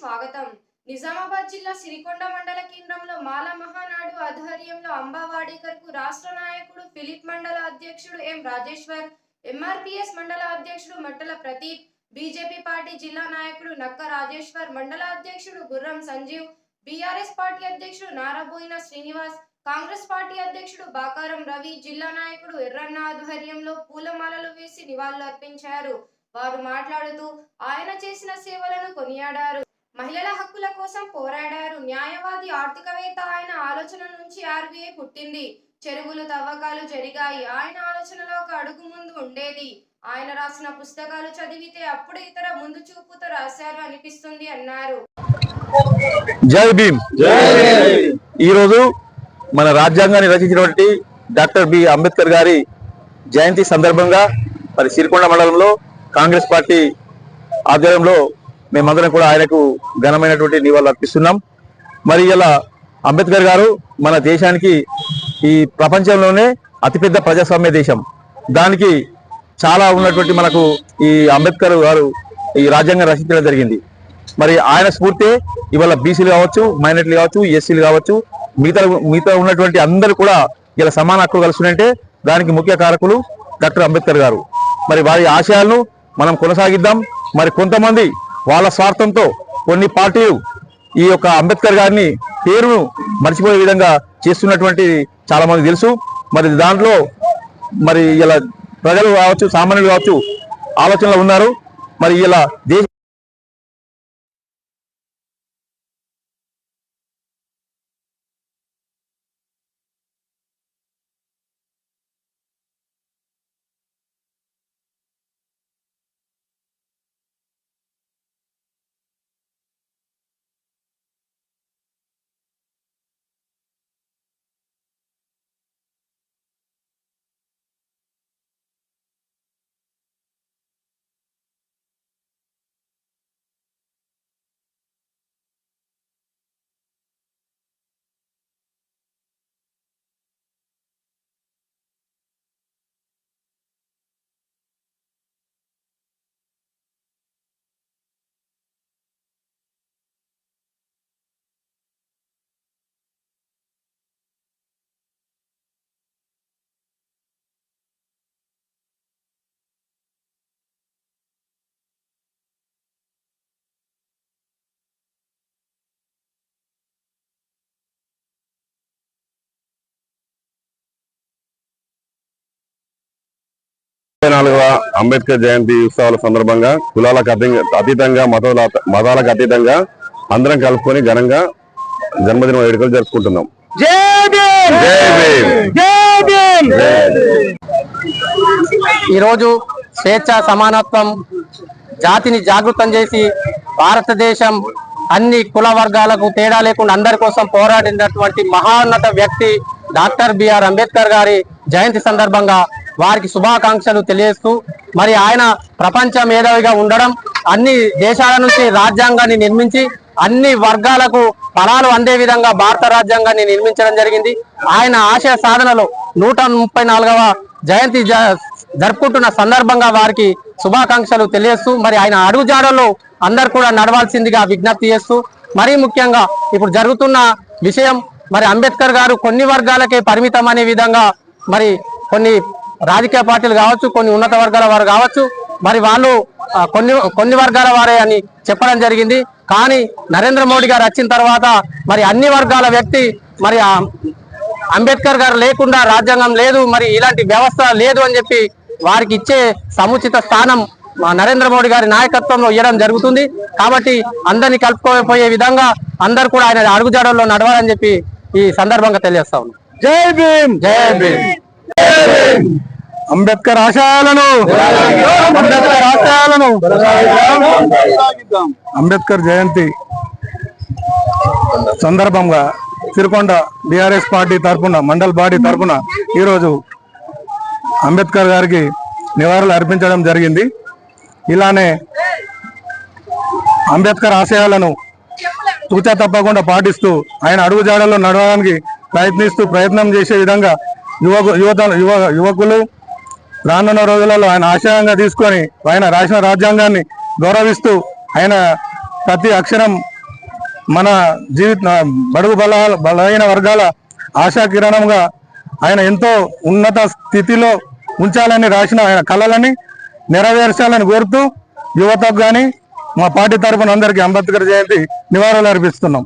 స్వాగతం. నిజామాబాద్ జిల్లా సిరికొండ మండల కేంద్రంలో మాల మహానాడు ఆధ్వర్యంలో అంబావాడేకర్కు రాష్ట్ర నాయకుడు ఫిలిప్ మండల అధ్యక్షుడు ఎం రాజేశ్వర్ ఎంఆర్పిఎస్ మండల అధ్యక్షుడు మట్టల ప్రదీప్ బీజేపీ పార్టీ జిల్లా నాయకుడు నక్క రాజేశ్వర్ మండల అధ్యక్షుడు గుర్రం సంజీవ్ బీఆర్ఎస్ పార్టీ అధ్యక్షుడు నారాబోయిన శ్రీనివాస్ కాంగ్రెస్ పార్టీ అధ్యక్షుడు బాకారం రవి జిల్లా నాయకుడు ఎర్రన్న ఆధ్వర్యంలో పూలమాలలు వేసి నివాళులు అర్పించారు వారు మాట్లాడుతూ ఆయన చేసిన సేవలను కొనియాడారు. మహిళల హక్కుల కోసం పోరాడారు. న్యాయవాది ఆర్థికవేత్త ఆయన ఆలోచన నుంచి ఆర్బీఐ పుట్టింది. చెరువులు తవ్వకాలు జరిగాయి. ఆయన ఆలోచనలో ఒక అడుగు ముందు ఉండేది. ఆయన రాసిన పుస్తకాలు చదివితే అప్పుడు ఇతర ముందు చూపుతో రాశారు అనిపిస్తుంది అన్నారు. జై భీమ్. ఈరోజు మన రాజ్యాంగాన్ని రచించినటువంటి డాక్టర్ బి. అంబేద్కర్ గారి జయంతి సందర్భంగా మరి సిరికొండ మండలంలో కాంగ్రెస్ పార్టీ ఆధ్వర్యంలో మేమందరం కూడా ఆయనకు ఘనమైనటువంటి నివాళులు అర్పిస్తున్నాం. మరి ఇలా అంబేద్కర్ గారు మన దేశానికి ఈ ప్రపంచంలోనే అతిపెద్ద ప్రజాస్వామ్య దేశం. దానికి చాలా ఉన్నటువంటి మనకు ఈ అంబేద్కర్ గారు ఈ రాజ్యాంగం రచించడం జరిగింది. మరి ఆయన స్ఫూర్తి ఇవాళ బీసీలు కావచ్చు మైనార్టీలు కావచ్చు ఎస్సీలు కావచ్చు మిగతా మిగతా ఉన్నటువంటి అందరూ కూడా ఇలా సమాన హక్కులు కలుసుకుంటే దానికి ముఖ్య కారకులు డాక్టర్ అంబేద్కర్ గారు. మరి వారి ఆశయాలను మనం కొనసాగిద్దాం. మరి కొంతమంది వాళ్ళ స్వార్థంతో కొన్ని పార్టీలు ఈ యొక్క అంబేద్కర్ గారిని పేరును మర్చిపోయే విధంగా చేస్తున్నటువంటి చాలా మంది తెలుసు. మరి దాంట్లో మరి ఇలా ప్రజలు కావచ్చు సామాన్యులు కావచ్చు ఆలోచనలో ఉన్నారు. మరి ఇలా దేశ ముప్పై నాలుగవ అంబేద్కర్ జయంతి ఉత్సవాల సందర్భంగా కులాలకు అతీతంగా మతాల మతాలకు అతీతంగా అందరం కలుపుకొని ఘనంగా జన్మదిన వేడుకలు జరుపుకుంటున్నాం. ఈరోజు స్వేచ్ఛ సమానత్వం జాతిని జాగృతం చేసి భారతదేశం అన్ని కుల వర్గాలకు తేడా లేకుండా అందరి కోసం పోరాడినటువంటి మహాన్నత వ్యక్తి డాక్టర్ బిఆర్ అంబేద్కర్ గారి జయంతి సందర్భంగా వారికి శుభాకాంక్షలు తెలియజేస్తూ మరి ఆయన ప్రపంచ మేధావిగా ఉండడం అన్ని దేశాల నుంచి రాజ్యాంగాన్ని నిర్మించి అన్ని వర్గాలకు ఫలాలు అందే విధంగా భారత రాజ్యాంగాన్ని నిర్మించడం జరిగింది. ఆయన ఆశయ సాధనలో నూట ముప్పై నాలుగవ జయంతి జ- జరుపుకుంటున్న సందర్భంగా వారికి శుభాకాంక్షలు తెలియస్తూ మరి ఆయన అడుగుజాడల్లో అందరు కూడా నడవాల్సిందిగా విజ్ఞప్తి చేస్తూ మరీ ముఖ్యంగా ఇప్పుడు జరుగుతున్న విషయం మరి అంబేద్కర్ గారు కొన్ని వర్గాలకే పరిమితం అనే విధంగా మరి కొన్ని రాజకీయ పార్టీలు కావచ్చు కొన్ని ఉన్నత వర్గాల వారు కావచ్చు మరి వాళ్ళు కొన్ని కొన్ని వర్గాల వారే అని చెప్పడం జరిగింది. కానీ నరేంద్ర మోడీ గారు వచ్చిన తర్వాత మరి అన్ని వర్గాల వ్యక్తి మరి అంబేద్కర్ గారు లేకుండా రాజ్యాంగం లేదు మరి ఇలాంటి వ్యవస్థ లేదు అని చెప్పి వారికి ఇచ్చే సముచిత స్థానం నరేంద్ర మోడీ గారి నాయకత్వంలో ఇవ్వడం జరుగుతుంది. కాబట్టి అందరినీ కలుపుకోపోయే విధంగా అందరు కూడా ఆయన అడుగుజాడల్లో నడవాలని చెప్పి ఈ సందర్భంగా తెలియజేస్తా ఉన్నాం. జై భీమ్! జై భీమ్! అంబేద్కర్ ఆశయాలను అంబేద్కర్ ఆశయాలను అంబేద్కర్ జయంతి సందర్భంగా సిరికొండ బీఆర్ఎస్ పార్టీ తరఫున మండల్ పార్టీ తరఫున ఈరోజు అంబేద్కర్ గారికి నివాళులు అర్పించడం జరిగింది. ఇలానే అంబేద్కర్ ఆశయాలను తూచా తప్పకుండా పాటిస్తూ ఆయన అడుగుజాడల్లో నడవడానికి ప్రయత్నిస్తూ ప్రయత్నం చేసే విధంగా యువకు యువత యువ యువకులు రానున్న రోజులలో ఆయన ఆశయంగా తీసుకొని ఆయన రాసిన రాజ్యాంగాన్ని గౌరవిస్తూ ఆయన ప్రతి అక్షరం మన జీవిత బడుగు బల బలహీన వర్గాల ఆశా కిరణంగా ఆయన ఎంతో ఉన్నత స్థితిలో ఉంచాలని రాసిన ఆయన కళలని నెరవేర్చాలని కోరుతూ యువతకు కానీ మా పార్టీ తరఫున అందరికీ అంబేద్కర్ జయంతి నివాళులు అర్పిస్తున్నాం.